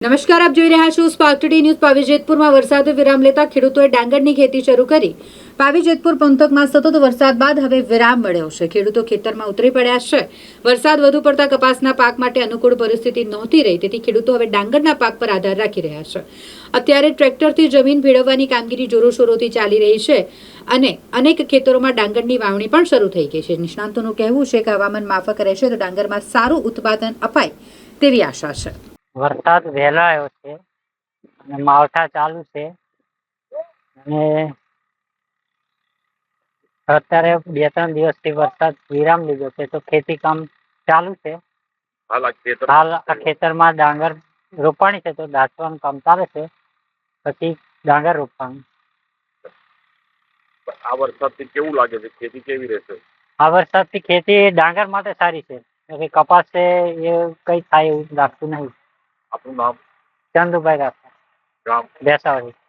નમસ્કાર, આપ જોઈ રહ્યા છો સ્પાર્ક ટુડે ન્યૂઝ. પાવી જેતપુરમાં વરસાદે વિરામ લેતા ખેડૂતોએ ડાંગરની ખેતી શરૂ કરી. પાવી જેતપુર પંથકમાં સતત વરસાદ બાદ હવે વિરામ મળ્યો છે. ખેડૂતો ખેતરમાં ઉતરી પડ્યા છે. વરસાદ વધુ પડતા કપાસના પાક માટે અનુકૂળ પરિસ્થિતિ નહોતી રહી, તેથી ખેડૂતો હવે ડાંગરના પાક પર આધાર રાખી રહ્યા છે. અત્યારે ટ્રેક્ટરથી જમીન ભેળવવાની કામગીરી જોરોશોરોથી ચાલી રહી છે અને અનેક ખેતરોમાં ડાંગરની વાવણી પણ શરૂ થઈ ગઈ છે. નિષ્ણાંતોનું કહેવું છે કે હવામાન માફક રહેશે તો ડાંગરમાં સારું ઉત્પાદન અપાય તેવી આશા છે. વરસાદ વહેલો આવ્યો છે અને માવઠા ચાલુ છે અને અત્યારે બે ત્રણ દિવસથી વરસાદ વિરામ લીધો છે તો ખેતી કામ ચાલુ છે હાલ આ ખેતર હાલ આ ખેતરમાં ડાંગર રોપાણી છે તો દાંતવાનું કામ ચાલે છે પછી ડાંગર રોપવાનું આ વરસાદથી કેવું લાગે છે ખેતી કેવી રહેશે આ વરસાદથી ખેતી ડાંગર માટે સારી છે એટલે કપાસ છે એ કંઈ થાય એવું લાગતું નહીં આપનું નામ? ચાંદુભાઈ રાઠવા. ગામ બેસાવાડી